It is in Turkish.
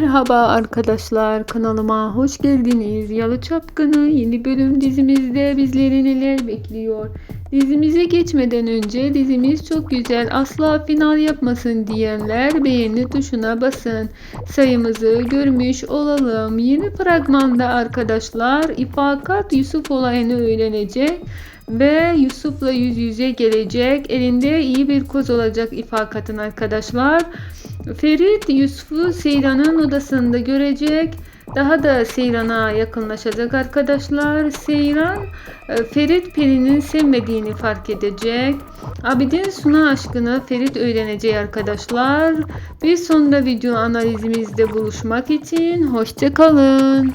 Merhaba arkadaşlar kanalıma hoş geldiniz. Yalı Çapkını yeni bölüm dizimizde bizleri neler bekliyor? Dizimize geçmeden önce dizimiz çok güzel asla final yapmasın diyenler beğeni tuşuna basın. Sayımızı görmüş olalım. Yeni fragmanda arkadaşlar İfakat Yusuf olayını öğrenecek ve Yusuf'la yüz yüze gelecek. Elinde iyi bir koz olacak İfakat'ın arkadaşlar. Ferit Yusuf'u Seyran'ın odasında görecek. Daha da Seyran'a yakınlaşacak arkadaşlar. Seyran e, Ferit Peri'nin sevmediğini fark edecek. Abidin Suna aşkını Ferit öğrenecek arkadaşlar. Bir sonunda video analizimizde buluşmak için hoşçakalın.